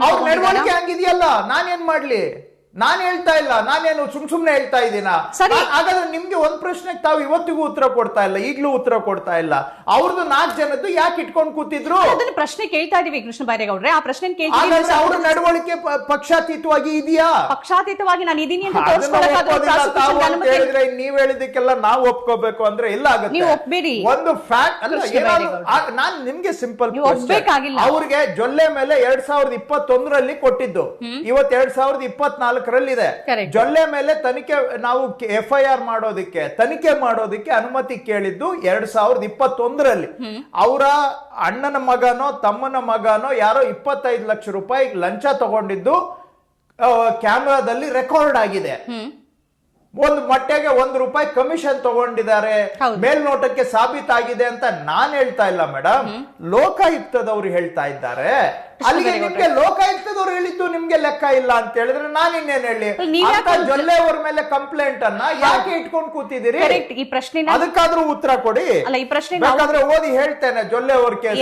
ಅವ್ರ? ನಡವಳಿಕೆ ಹಂಗಿದೆಯಲ್ಲ ನಾನೇನ್ ಮಾಡ್ಲಿ ನಾನ್ ಹೇಳ್ತಾ ಇಲ್ಲ ನಾನೇನು ಸುಮ್ ಸುಮ್ನೆ ಹೇಳ್ತಾ ಇದ್ದೀನ. ಹಾಗಾದ್ರೆ ನಿಮ್ಗೆ ಒಂದ್ ಪ್ರಶ್ನೆಗೆ ತಾವು ಇವತ್ತಿಗೂ ಉತ್ತರ ಕೊಡ್ತಾ ಇಲ್ಲ ಈಗ್ಲೂ ಉತ್ತರ ಕೊಡ್ತಾ ಇಲ್ಲ. ಅವ್ರದ್ದು ನಾಲ್ಕು ಜನದ್ದು ಯಾಕೆ ಇಟ್ಕೊಂಡು ಕೂತಿದ್ರು? ಅದನ್ನ ಪ್ರಶ್ನೆ ಕೇಳ್ತಾ ಇದೀವಿ ಕೃಷ್ಣ ಬೈರೇಗೌಡ್ರೆ ಆ ಪ್ರಶ್ನೆ ಅವ್ರ ನಡವಳಿಕೆ ಪಕ್ಷಾತೀತವಾಗಿ ಇದೆಯಾ? ಪಕ್ಷಾತೀತವಾಗಿ ನಾನು ಇದೀನಿ ಹೇಳಿದ್ರೆ ನೀವ್ ಹೇಳಿದಕ್ಕೆಲ್ಲ ನಾವು ಒಪ್ಕೋಬೇಕು ಅಂದ್ರೆ ಇಲ್ಲ ಆಗುತ್ತೆ. ಒಂದು ಫ್ಯಾಕ್ಟ್ ನಾನು ನಿಮ್ಗೆ ಸಿಂಪಲ್. ಅವ್ರಿಗೆ ಜೊಲ್ಲೆ ಮೇಲೆ ಎರಡ್ ಸಾವಿರದ ಇಪ್ಪತ್ತೊಂದರಲ್ಲಿ ಕೊಟ್ಟಿದ್ದು. ಇವತ್ ಎರಡ್ ಸಾವಿರದ ಇಪ್ಪತ್ನಾಲ್ಕರಲ್ಲಿ Correct. ಜೊಲ್ಲೆ ಮೇಲೆ ತನಿಖೆ ನಾವು ಎಫ್ ಐ ಆರ್ ಮಾಡೋದಕ್ಕೆ ತನಿಖೆ ಮಾಡೋದಕ್ಕೆ ಅನುಮತಿ ಕೇಳಿದ್ದು ಎರಡ್ ಸಾವಿರದ ಇಪ್ಪತ್ತೊಂದರಲ್ಲಿ. ಅವರ ಅಣ್ಣನ ಮಗನೋ ತಮ್ಮನ ಮಗನೋ ಯಾರೋ ಇಪ್ಪತ್ತೈದು ಲಕ್ಷ ರೂಪಾಯಿ ಲಂಚ ತಗೊಂಡಿದ್ದು ಕ್ಯಾಮ್ರಾದಲ್ಲಿ ರೆಕಾರ್ಡ್ ಆಗಿದೆ. ಒಂದು ಮೊಟ್ಟೆಗೆ ಒಂದು ರೂಪಾಯಿ ಕಮಿಷನ್ ತಗೊಂಡಿದ್ದಾರೆ. ಮೇಲ್ನೋಟಕ್ಕೆ ಸಾಬೀತಾಗಿದೆ ಅಂತ ನಾನ್ ಹೇಳ್ತಾ ಇಲ್ಲ ಮೇಡಮ್ ಲೋಕಾಯುಕ್ತದವ್ರು ಹೇಳ್ತಾ ಇದ್ದಾರೆ. ಅಲ್ಲಿಗೆ ನಿಮ್ಗೆ ಲೋಕಾಯುಕ್ತದವ್ರು ಹೇಳಿದ್ದು ನಿಮ್ಗೆ ಲೆಕ್ಕ ಇಲ್ಲ ಅಂತ ಹೇಳಿದ್ರೆ ನಾನ್ ಇನ್ನೇನ್ ಹೇಳಿ? ಜೊಲ್ಲೆ ಅವ್ರ ಮೇಲೆ ಕಂಪ್ಲೇಂಟ್ ಅನ್ನ ಯಾಕೆ ಇಟ್ಕೊಂಡು ಕೂತಿದ್ದೀರಿ? ಈ ಪ್ರಶ್ನೆ ಅದಕ್ಕಾದ್ರೂ ಉತ್ತರ ಕೊಡಿ. ಈ ಪ್ರಶ್ನೆ ಬೇಕಾದ್ರೆ ಓದಿ ಹೇಳ್ತೇನೆ ಜೊಲ್ಲೆ ಅವ್ರ ಕೇಸ್